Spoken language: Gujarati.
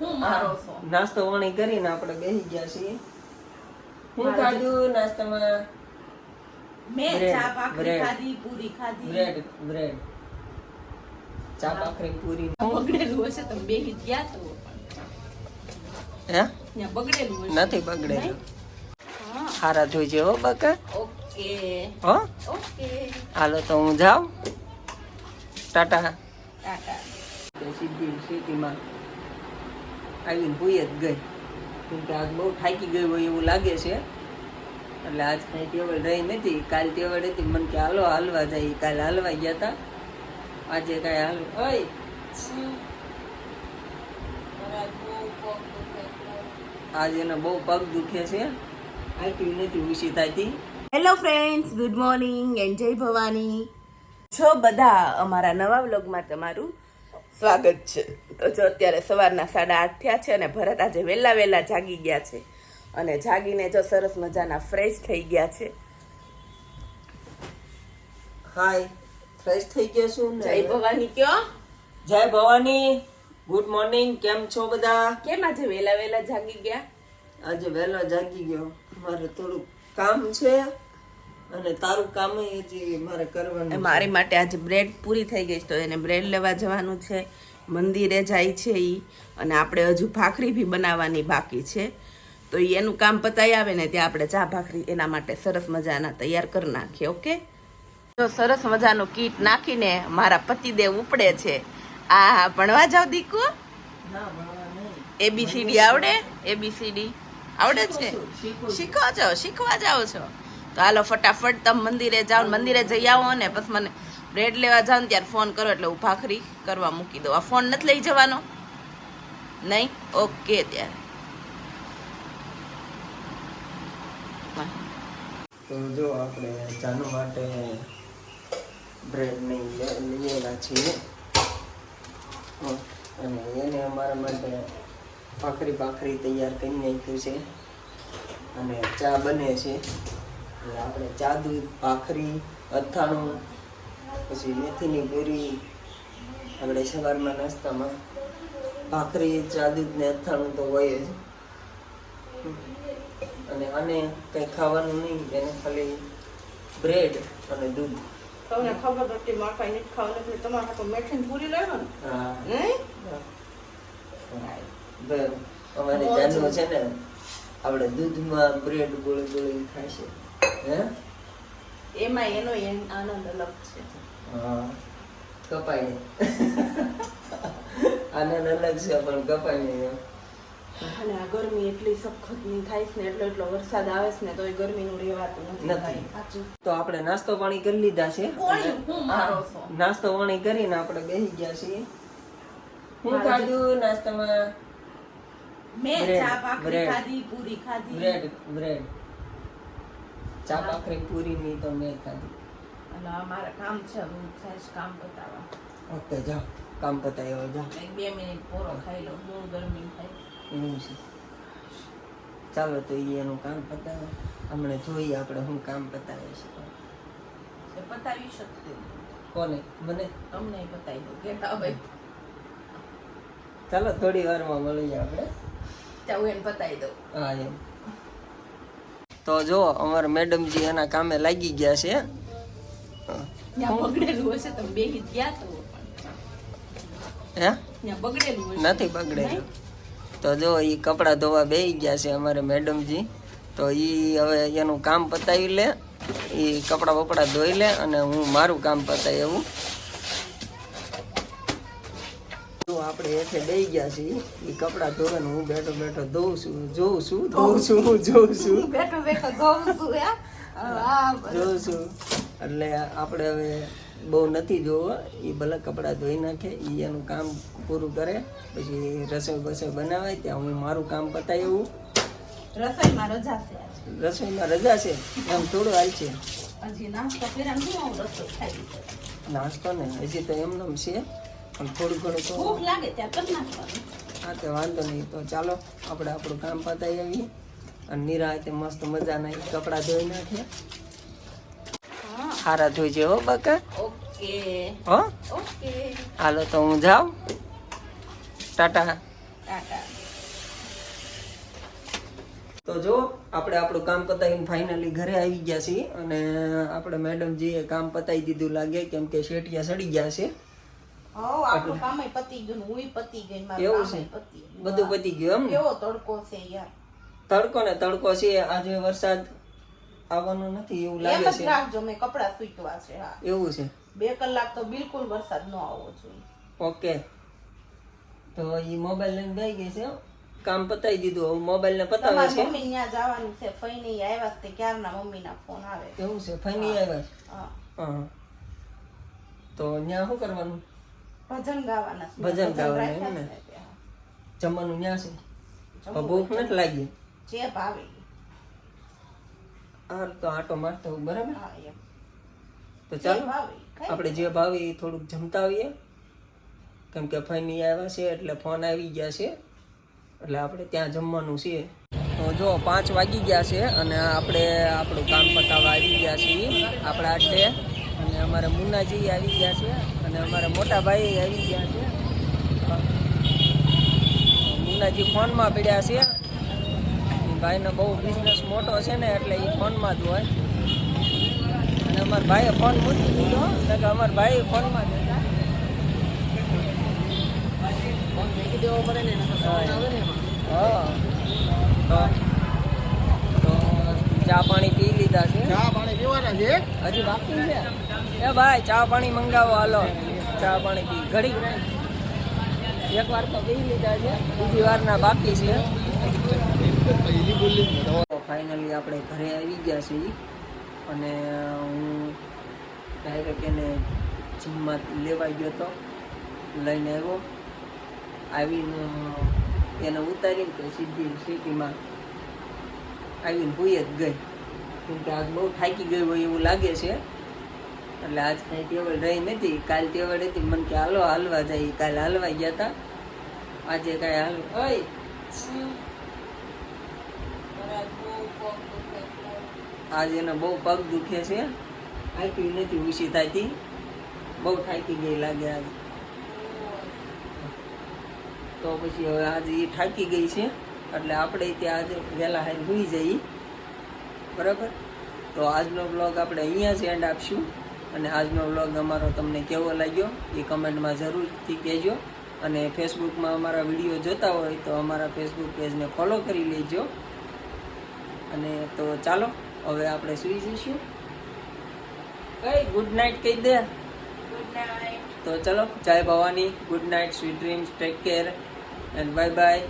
નાસ્તો વણી કરીને આપણે બેસી ગયા છીએ. હું ખાધું નાસ્તામાં? મેં ચા ભાખરી ખાધી પૂરી ખાધી. Bread bread. ચા ભાખરી પૂરી. બગડેલું હશે તમે બેસી ગયા તો. હે? બગડેલું નથી બગડેલું. સારા જોઈજે હો બકા. ઓકે. હો? ઓકે. હાલો તો હું જાઉં. ટાટા. ટાટા. આવીને ભૂઈ જ ગઈ. કેમ કે આજ બહુ થાકી ગઈ હોય એવું લાગે છે. એટલે આજ કાંઈ ટેવલ રહી નથી. કાલ ટેવલ હતી. મને કે હાલો, હાલવા જાય. કાલ હાલવા ગયા હતા આજે કાંઈ હાલ હોય આજે એને બહુ પગ દુખે છે. આટલી નથી ઉછી થતી. Hello friends good morning and Jay Bhavani. છો બધા અમારા નવા વ્લોગમાં તમારું સ્વાગત છે. તો જો અત્યારે સવારના સાડા આઠ થયા છે અને ભરત આજે વહેલા વહેલા જાગી ગયા છે. અને જાગીને જો સરસ મજાના ફ્રેશ થઈ ગયા છે. હાય ફ્રેશ થઈ ગયો છું ને? જય ભવાની કયો? જય ભવાની. ગુડ મોર્નિંગ કેમ છો બધા? કેમ આજે વહેલા વહેલા જાગી ગયા? આજે વહેલો જાગી ગયો. મારે થોડું કામ છે. અને તારું કામ હજી મારે કરવાનું. મારી માટે આજે બ્રેડ પૂરી થઈ ગઈ છે તો એને બ્રેડ લેવા જવાનું છે. મંદિરે જાય છે એ અને આપણે હજુ ભાખરી બી બનાવવાની બાકી છે. તો એનું કામ પતાવી આવે ને ત્યાં આપણે ચા ભાખરી એના માટે સરસ મજાના તૈયાર કરી નાખીએ ઓકે? તો સરસ મજાનું કીટ નાખીને મારા પતિદેવ ઉપડે છે. આ ભણવા જાવ દીકુ? એબીસીડી આવડે? એબીસીડી આવડે છે શીખો છો શીખવા જાઓ છો. તો હાલો, ફટાફટ તમે મંદિરે જાઓ મંદિરે જઈ આવો ને પછી મને બ્રેડ લેવા જાઓ ત્યારે ફોન કરો એટલે હું ભાખરી કરવા મૂકી દઉં. આ ફોન નથી લઈ જવાનો? નહીં? ઓકે ત્યારે. તો જો આપણે ચાલુ માટે બ્રેડ નહીં લીધેલા છીએ. અને એને અમારા માટે ભાખરી ભાખરી તૈયાર કરી નાખ્યું છે. અને ચા બને છે. આપણે જાદુ ભાખરી અથાણું પછી મેથીની પૂરી આપણે સવારમાં નાસ્તામાં ભાખરી દૂધ ને અથાણું તો હોય જ. અને આને કંઈ ખાવાનું નહીં એને ખાલી બ્રેડ અને દૂધ. તમને ખબર હતી મારે કઈ નથી ખાવાનું એટલે તમારે હાથો મેઠીને પૂરી લેવો ને? હા. નહીં અમારે જાનુ છે ને આપણે દૂધમાં બ્રેડ ગોળી ગોળી ખાશે હે? એમાં એનો આનંદ અલગ છે. હા. કપાય. આનંદ અલગ છે પણ કપાય નહીં અને આ ગરમી એટલી સખતની થાય છે ને એટલો એટલો વરસાદ આવે છે ને તો એ ગરમીનું રહેવાતું નથી નથી. ભાઈ. સાચું. તો આપણે નાસ્તો પાણી કરી લીધા છો. નાસ્તો પાણી કરીને આપણે બેસી ગયા છીએ. હું ખાધું નાસ્તામાં? મેં ચા ભાખરી ખાધી પૂરી ખાધી. Bread bread. ચા ભાખરી પૂરી ની તો મેં ખાધી. અને આ મારે કામ છે હું જઈશ કામ પતાવવા ઓકે જાઓ. કામ પતાવ્યો જાઓ. એક બે મિનિટ પૂરો ખાઈ લઉં બહુ ગરમી થાય. એવું છે. ચાલો તો એ એનું કામ પતાવે. હમણાં જોઈએ આપણે હું કામ પતાવી શકું. એ પતાવી શકતી કોને? મને? તમને પતાવી દઉં. કેતા ભાઈ ચાલો થોડી વારમાં મળીએ આપણે. હું એને પતાવી દઉં. હા એમ. તો જો અમાર મેડમજી એના કામે લાગી ગયા છે. નથી બગડેલું. તો જો એ કપડાં ધોવા બેહી ગયા છે અમારે મેડમજી. તો એ હવે એનું કામ પતાવી લે. એ કપડાં બપડા ધોઈ લે અને હું મારું કામ પતાવી એવું આપણે એઠે બેસી ગયા છીએ. એ કપડાં ધોરણ હું બેઠો બેઠો ધોઉં છું જોઉં છું ધોઉં છું જોઉં છું. બેઠો બેઠો જોઉં છું જોઉં છું. એટલે આપણે હવે બહુ નથી જોવો. એ ભલે કપડાં ધોઈ નાખે એ એનું કામ પૂરું કરે. પછી રસોઈ બસોઈ બનાવે ત્યાં હું મારું કામ પતાવી એવું. રસોઈમાં રજા છે રસોઈમાં રજા છે? એમ થોડું હાલ છે. હજી નાસ્તો કર્યા ને હું નાસ્તો હજી તો એમનેમ છે. પણ થોડું ઘણું તો ભૂખ લાગે ત્યાં કરી નાખવાનું હા તે વાંધો નહીં. તો ચાલો આપણે આપણું કામ પતાવી આવીએ. અને નિરાતે મસ્ત મજાના કપડાં ધોઈ નાખીએ સારા ધોઈ છે હો બકા. ઓકે. હો? ઓકે. હાલો તો હું જાઉં. ટાટા. ટાટા. તો જો આપણે આપણું કામ પતાવીને ફાઇનલી ઘરે આવી ગયા છીએ. અને આપણે મેડમજીએ કામ પતાવી દીધું લાગે કેમ કે શેઠિયા સડી ગયા છે. બધું પતી ગયું એમ કેવો તડકો છે યાર. તડકો ને તડકો છે આજે વરસાદ આવવાનો નથી એવું લાગે છે. રાખજો મેં કપડા સૂકવા છે હા. એવું છે? બે કલાક તો બિલકુલ વરસાદ ન આવવો જોઈએ. ઓકે. તો એ મોબાઈલ લઈને ગઈ ગઈ છે કામ પતાવી દીધું હવે મોબાઈલ ને પતાવે છે. મમ્મી ત્યાં જવાનું છે ફઈને આવ્યા છે ક્યારના મમ્મી ના ફોન આવે? એવું છે ફઈની આવ્યા છે? હા. હા. તો ત્યાં શું કરવાનું? ભજન ગાવાના ભજન ગાવાના એમ ને? જમવાનું ત્યાં છે? ભૂખ નથી લાગી. જે ભાવે ઈ. હા તો આટો મારતો બરાબર? તો ચાલો આપણે જે ભાવે એ થોડુંક જમતા આવીએ. કેમ કે ફાઈની આવ્યા છે એટલે ફોન આવી ગયા છે. એટલે આપણે ત્યાં જમવાનું છે. તો જો પાંચ વાગી ગયા છે અને આપણે આપણું કામ પતાવવા આવી ગયા છીએ. આપણા આટલે અને અમારા મુન્નાજી આવી ગયા છે અને અમારા મોટા ભાઈ આવી ગયા છે. મુન્નાજી ફોનમાં પડ્યા છે. ભાઈનો બહુ બિઝનેસ મોટો છે ને એટલે એ ફોનમાં જ હોય. અને અમારા ભાઈએ ફોન મૂકી દીધો એટલે કે અમારા ભાઈ ફોનમાં જ હા. તો ચા પાણી લીધા છે. ચા પાણી પીવાના છે? હજી બાકી છે. એ ભાઈ ચા પાણી મંગાવો હાલો. ચા પાણી પી. ઘડી એક વાર તો પી લીધા છે. બીજી વારના બાકી છે. ફાઇનલી આપણે ઘરે આવી ગયા છીએ. અને હું ડાયરેક્ટ એને જીમમાં લેવા ગયો હતો લઈને આવ્યો. આવીને એને ઉતારીને તો સીધી સિટીમાં આવીને ભૂઈ જ ગઈ. કેમ કે આજ બહુ થાકી ગઈ હોય એવું લાગે છે. એટલે આજ કાંઈ ટેવલ રહી નથી. કાલ ટેવલ હતી, મને કે હાલો હાલવા જાય. કાલ હાલવા ગયા હતા આજે કાંઈ હાલ હોય આજે એને બહુ પગ દુખે છે. થાકી નથી ઉછી થતી. બહુ થાકી ગઈ લાગે આજે. તો પછી હવે આજે એ થાકી ગઈ છે. એટલે આપણે ત્યાં આજે વહેલા હાઈ હોઈ જઈએ. બરાબર? તો આજનો બ્લોગ આપણે અહીંયા જ એન્ડ આપશું. અને આજનો બ્લોગ અમારો તમને કેવો લાગ્યો એ કમેન્ટમાં જરૂરથી કહેજો. અને ફેસબુકમાં અમારા વીડિયો જોતા હોય તો અમારા ફેસબુક પેજને ફોલો કરી લેજો. અને તો ચાલો હવે આપણે સુઈ જઈશું. કઈ ગુડ નાઇટ કહી દે. તો ચલો Jay Bhavani. Good night sweet dreams take care and bye bye